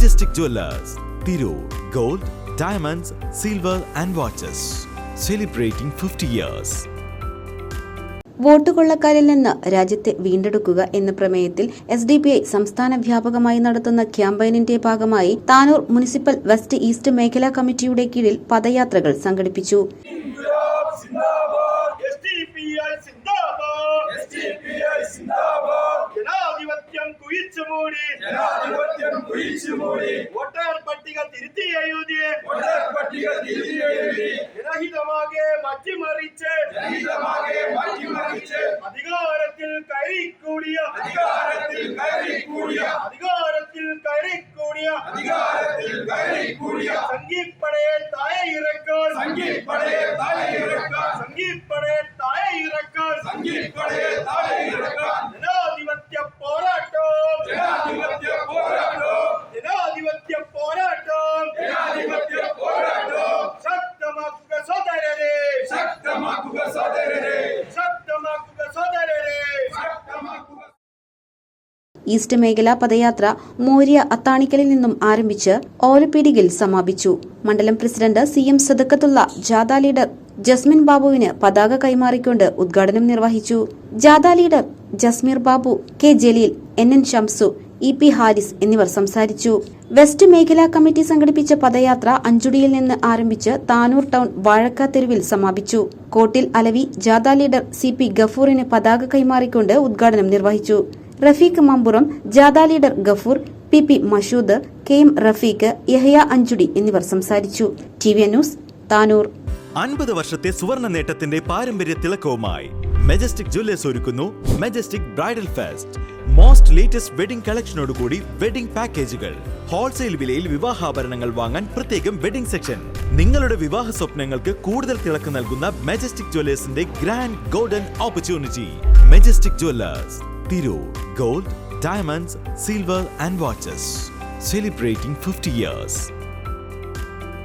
Majestic Jewellers Tirur gold diamonds silver and watches celebrating fifty years vote കൊള്ളക്കാരിൽ നിന്ന് രാജ്യത്തെ വീണ്ടെടുക്കുക എന്ന പ്രമേയത്തിൽ എസ് ഡി പി ഐ സംസ്ഥാന വ്യാപകമായി നടത്തുന്ന ക്യാമ്പയിനിന്റെ ഭാഗമായി താനൂർ മുനിസിപ്പൽ വെസ്റ്റ് ഈസ്റ്റ് മേഖലാ കമ്മിറ്റിയുടെ കീഴിൽ പദയാത്രകൾ സംഘടിപ്പിച്ചു. ஜனாதிபத்தியம் குயிச்சு மூடி ஒற்றையர் பட்டிக திருத்தி எழுதி. ஒற்றையர் பட்டிக திருத்தி எழுதி. விரகிதமாக மச்சி மறிச்சு விரகிதமாக மச்சி மறிச்சு அதிகாரத்தில் கறி கூடிய. அதிகாரத்தில் கறி கூடிய. அதிகாரத்தில் கறி கூடிய. அதிகாரத்தில் கறி கூடிய. சங்கீப்படையே தாயை இறக்கார். சங்கீப்படையே தாயை இறக்கார். சங்கீப்படையே தாயை இறக்கார். சங்கீப்படையே தாயை ഈസ്റ്റ് മേഖലാ പദയാത്ര മോര്യ അത്താണിക്കലിൽ നിന്നും ആരംഭിച്ച് ഓലപ്പിടികിൽ സമാപിച്ചു. മണ്ഡലം പ്രസിഡന്റ് സി എം സദക്കത്തുള്ള ജാഥ ലീഡർ ജസ്മിൻ ബാബുവിന് പതാക കൈമാറിക്കൊണ്ട് ഉദ്ഘാടനം നിർവഹിച്ചു. ജാഥ leader Jasmeer Babu K Jaleel N N Shamsu E P Haris എന്നിവർ സംസാരിച്ചു. വെസ്റ്റ് മേഖലാ കമ്മിറ്റി സംഘടിപ്പിച്ച പദയാത്ര അഞ്ചുടിയിൽ നിന്ന് ആരംഭിച്ച് താനൂർ ടൗൺ വാഴക്ക തെരുവിൽ സമാപിച്ചു. കോട്ടിൽ അലവി ജാഥ ലീഡർ സി പി ഗഫൂറിന് പതാക കൈമാറിക്കൊണ്ട് ഉദ്ഘാടനം നിർവഹിച്ചു. റഫീഖ് മമ്പുറം ജാഥ leader Gafoor P P Mashood K M Rafeeq Yahya Anchudi എന്നിവർ സംസാരിച്ചു. T V news Tanur. അൻപത് വർഷത്തെ സുവർണ നേട്ടത്തിന്റെ പാരമ്പര്യ തിളക്കവുമായി മെജസ്റ്റിക് ജ്വല്ലേഴ്സ് ഒരുക്കുന്നു Majestic bridal fest most latest wedding കളക്ഷനോടുകൂടി wedding പാക്കേജുകൾ ഹോൾസെയിൽ വിലയിൽ വിവാഹാഭരണങ്ങൾ വാങ്ങാൻ പ്രത്യേകം വെഡിംഗ് സെക്ഷൻ നിങ്ങളുടെ വിവാഹ സ്വപ്നങ്ങൾക്ക് കൂടുതൽ തിളക്കം നൽകുന്ന Majestic ജ്വല്ലേഴ്സിന്റെ grand golden opportunity Majestic Jewellers Tirur. Gold, diamonds, silver and watches. Celebrating 50 years.